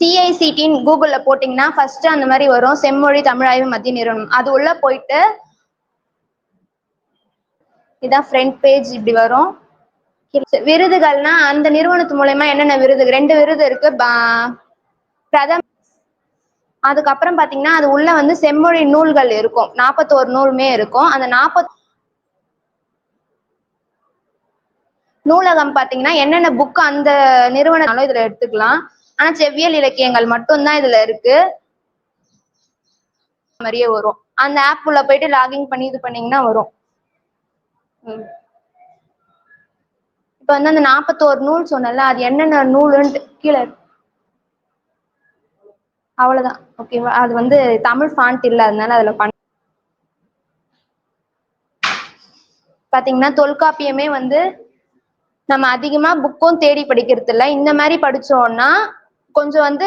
சிஐசிடின்னு கூகுளில் போட்டிங்கன்னா ஃபர்ஸ்ட் அந்த மாதிரி வரும். செம்மொழி தமிழாய்வு மத்திய நிறுவனம். அது உள்ள போயிட்டு இதான் ஃப்ரண்ட் பேஜ் இப்படி வரும். விருதுகள்னா அந்த நிறுவனத்து மூலயமா என்னென்ன விருது? ரெண்டு விருது இருக்கு. பிரதம் பிரதம அதுக்கப்புறம் பாத்தீங்கன்னா அது உள்ள வந்து செம்மொழி நூல்கள் இருக்கும். நாற்பத்தோரு நூலுமே இருக்கும். அந்த நாற்பத் நூலகம் பாத்தீங்கன்னா என்னென்ன புக் அந்த நிறுவனம் இதுல எடுத்துக்கலாம். ஆனா செவ்வியல் இலக்கியங்கள் மட்டும்தான் இதுல இருக்கு. மாதிரியே வரும். அந்த ஆப் உள்ள போயிட்டு லாகின் பண்ணி இது பண்ணீங்கன்னா வரும். ம். இப்ப வந்து அந்த நாற்பத்தோரு நூல் சொன்னல அது என்னென்ன நூலுன்ட்டு கீழே அவ்வளவுதான். ஓகேவா அது வந்து தமிழ் ஃபாண்ட் இல்ல அதனால அதுல பண்ண பாத்தீங்கன்னா தொல்காப்பியமே வந்து நம்ம அதிகமா புக்கும் தேடி படிக்கிறது இல்லை இந்த மாதிரி படிச்சோம்னா கொஞ்சம் வந்து